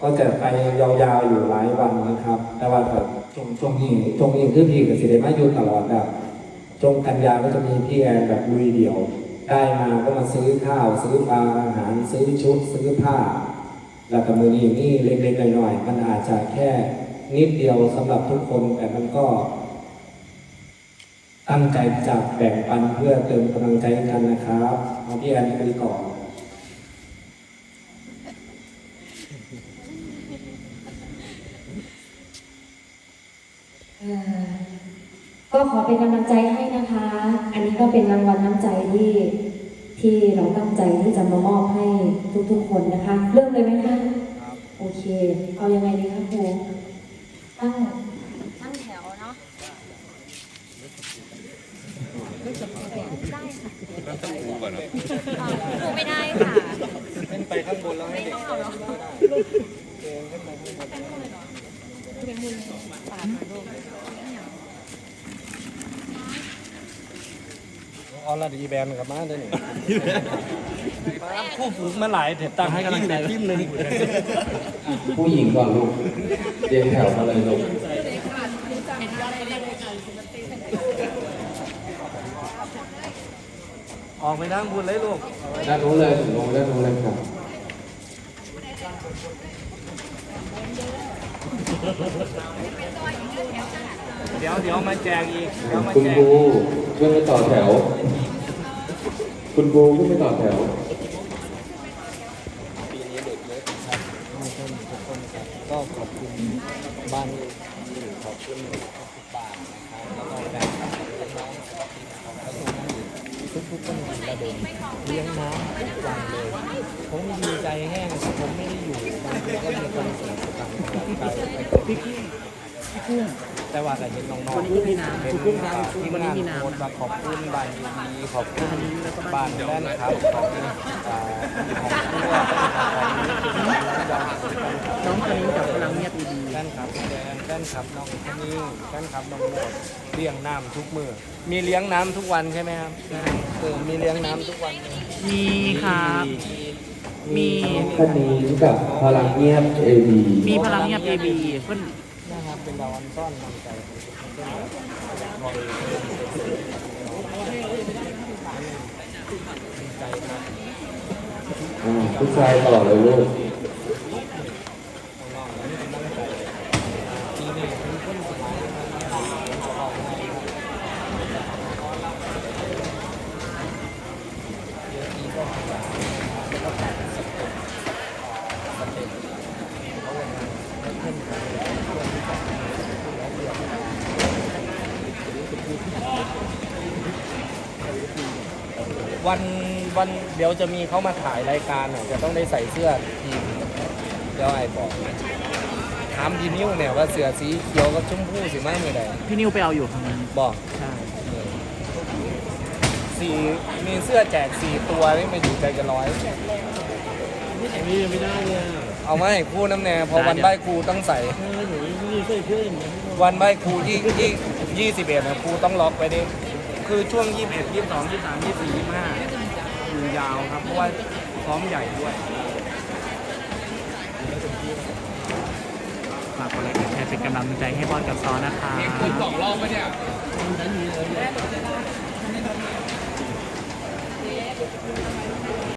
ก็จะไปยาวๆอยู่หลายวันนะครับ แต่ว่าแบบชงช่วงนี้ช่วงนี้คือพี่กับสิเดมาอยู่ตลอดแบบชงกันยาก็จะมีพี่แอนแบบลุยเดี่ยว ได้มาก็มาซื้อข้าว ซื้อปลาอาหารซื้อชุด ซื้อผ้า แล้วก็มือนี้นี่เล็กๆหน่อยๆมันอาจจะแค่นิดเดียวสำหรับทุกคนแต่มันก็ ตั้งใจจะแบ่งปันเพื่อเติมกำลังใจกันนะครับเอาพี่แอนคุยก่อน เอ่อ ก็ขอเป็นกำลังใจให้นะคะ อันนี้ก็เป็นรางวัลน้ำใจที่ที่เราตั้งใจที่จะมามอบให้ทุกๆคนนะคะ เริ่มเลยไหมคะโอเค เอายังไงดีคะครูตั้งตั้งแถวเนาะครูไม่ได้ค่ะขึ้นไปข้างบนแล้วให้เด็ก ออลดีแบนกับมาได้หนึ่งคู่ฝูงมาหลายเถตั้งให้กำลังใจทีมหนึ่งผู้หญิงก่อนลูกเรียงแถวมาเลยลูกออกไปนั่งบุญเลยลูกด้านนู้นเลยถึงลงด้านนู้นเลยครับ เดี๋ยวเดี๋ยวมาแจกอีกเดี๋ยวมาคุณแจคกรูขึ้นไปต่อแถว คุณครูขึ้นไปต่อแถวก็ขอบคุณบ้านขอบคุณทุกบ้านนะครับแล้วก็แฟนคลับน้องๆแล้วก็ทุกๆคนระดมเลี้ยงน้ำทุกวันเลย ผมดีใจแห้งผมไม่ได้อยู่บางทีก็มีคนเสียสตังค์ไปพี่พี่พี่แต่ว่าแต่เห็นน้องๆวันนี้มีน้ำเห็นทุกๆครั้งทีมวันนี้งานมีน้ำโพสต์มาขอบคุณบ้านดีขอบคุณบ้านแฟนครับขอบคุณอ่าของตัวน้องคนนี้กับพลังเงียบดีแฟนครับแฟนแฟนครับน้องคนนี้แฟนครับน้องโมดเลี้ยงน้ำทุกมือมีเลี้ยงน้ำทุกวันใช่ไหมครับเออมีเลี้ยงน้ำทุกวันมีครับ มีท่านนี้กับพลังเงียบเอวีมีพลังเงียบเอบีเพื่อนนะครับเป็นดาวอันซ่อนนำใจใจครับอ่าผู้ชายต่อเลยลูก ทีนี้เป็นคนสมัย วันวันเดี๋ยวจะมีเขามาถ่ายรายการอะจะต้องได้ใส่เสื้อทีมเดี๋ยวไอ้บอกถามพี่นิ้วเนี่ยว่าเสือสีเขียวกับชมพูสิมากมือใดพี่นิวไปเอาอยู่ข้างนั้นบอกใช่สีมีเสื้อแจกสี่ตัวนี่มาอยู่ใจกันร้อยนี่ไม่ได้เลยเอามาให้ครูน้ำแน่พอวันใบครูต้องใส่นี่เคยขึ้นวันใบครูที่ที่ยี่สิบเอ็ดนะครูต้องล็อกไปดิ คือช่วงยี่สิบเอ็ดยี่สิบสองยี่สิบสามยี่สิบสี่ยี่สิบห้าอยู่ยาวครับ เพราะว่าซ้อมใหญ่ด้วยฝากกดไลค์กดแชร์เป็นกำลังใจให้บอลกับซอนะคะสองรอบปะเนี่ยเ